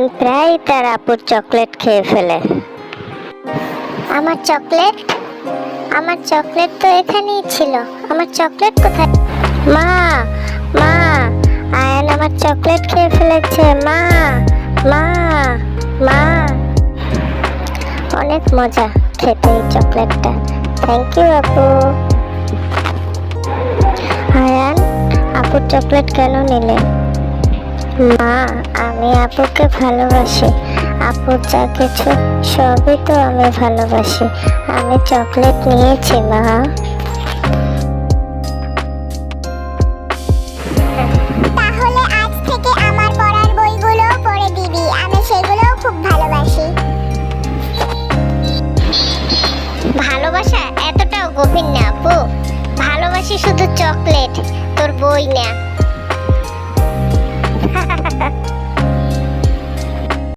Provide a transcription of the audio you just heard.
আয়ান প্রায় তার আপুর চকলেট খেয়ে ফেলে। আমার চকলেট? আমার চকলেট তো এখানেই ছিল। আমার চকলেট কোথায়? মা মা, আয়ান আমার চকলেট খেয়ে ফেলেছে। মা মা মা। অনেক মজা খেতে এই চকলেটটা। থ্যাংক ইউ আপু। আয়ান, আপুর চকলেট কেন নিলে? মা, আমি আপুকে ভালোবাসি। আপুর যা কিছু, সবই তো আমি ভালোবাসি। আমি চকলেট নিয়েছি, মা। তাহলে আজ থেকে আমার পড়ার বইগুলোও পড়ে আমি খুব ভালোবাসি। ভালোবাসা এতটাও গভীর না, আপু। ভালোবাসি শুধু চকলেট, তোর বই না।